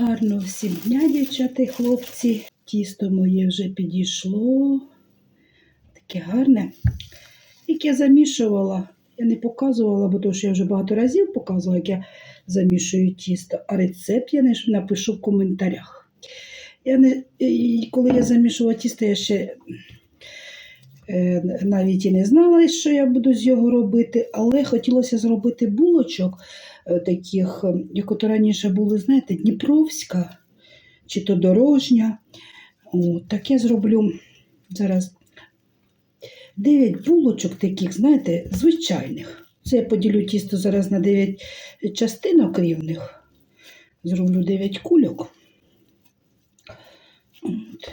Гарно всім дня, дівчата і хлопці. Тісто моє вже підійшло. Таке гарне. Як я замішувала, я не показувала, бо то, що я вже багато разів показувала, як я замішую тісто, а рецепт я напишу в коментарях. Я не, і коли я замішувала тісто, я ще е, навіть і не знала, що я буду з його робити, але хотілося зробити булочок таких, е, як от раніше були, знаєте, Дніпровська чи то дорожня. О, так я зроблю зараз 9 булочок таких, знаєте, звичайних. Це я поділю тісто зараз на 9 частинок рівних. Зроблю 9 кульок. От.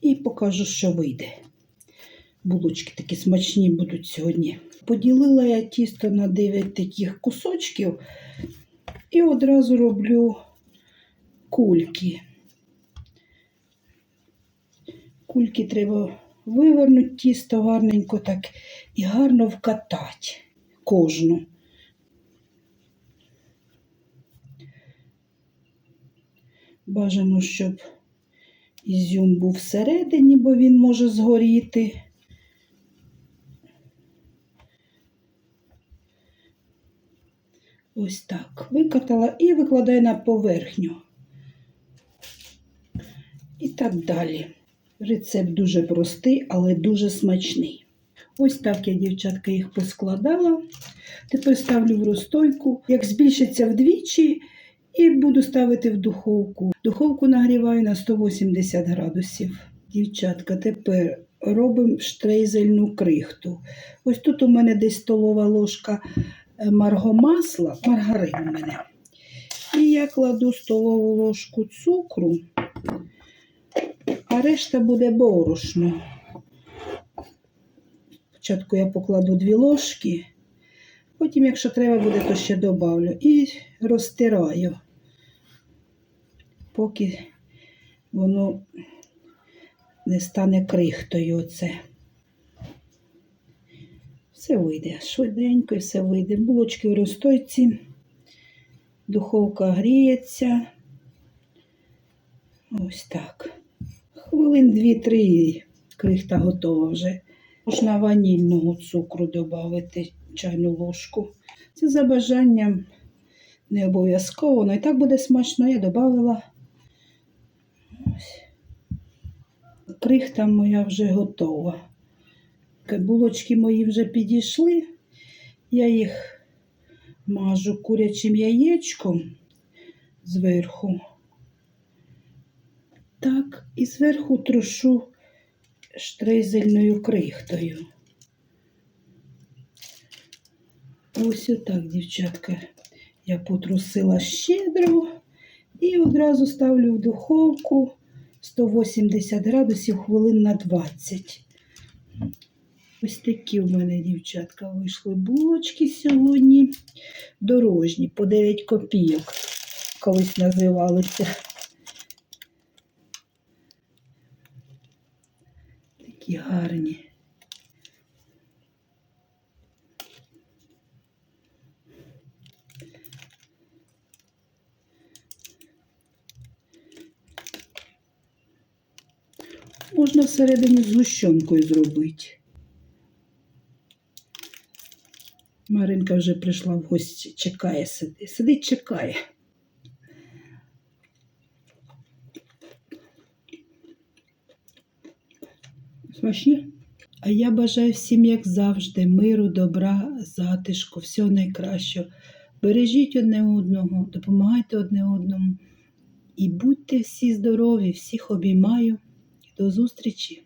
І покажу, що вийде. Булочки такі смачні будуть сьогодні. Поділила я тісто на 9 таких кусочків і одразу роблю кульки. Кульки треба вивернути тісто гарненько так і гарно вкатати кожну. Бажано, щоб ізюм був всередині, бо він може згоріти. Ось так. Викатала і викладаю на поверхню. І так далі. Рецепт дуже простий, але дуже смачний. Ось так я, дівчатка, їх поскладала. Тепер ставлю в розстойку. Як збільшиться вдвічі, і буду ставити в духовку. Духовку нагріваю на 180 градусів. Дівчатка, тепер робимо штрейзельну крихту. Ось тут у мене десь столова ложка маргомасла, маргарин у мене. І я кладу столову ложку цукру, а решта буде борошно. Спочатку я покладу дві ложки, потім, якщо треба буде, то ще добавлю. І розтираю, поки воно не стане крихтою. Оце. Все вийде, швиденько все вийде. Булочки в розстойці, духовка гріється. Ось так. Хвилин 2-3 крихта готова вже. Можна ванільного цукру додати чайну ложку. Це за бажанням не обов'язково, воно і так буде смачно, я додала. Крихта моя вже готова. Булочки мої вже підійшли. Я їх мажу курячим яєчком зверху. Так, і зверху трушу штрейзельною крихтою. Ось отак, дівчатка, я потрусила щедро і одразу ставлю в духовку 180 градусів хвилин на 20. Ось такі в мене, дівчатка, вийшли булочки сьогодні. Дорожні, по 9 копійок колись називалися. Такі гарні. Можна всередині з гущонкою зробити. Маринка вже прийшла в гості, чекає, сидить. Сидить, чекає. Смачні? А я бажаю всім, як завжди, миру, добра, затишку, всього найкращого. Бережіть одне одного, допомагайте одне одному. І будьте всі здорові, всіх обіймаю. До зустрічі!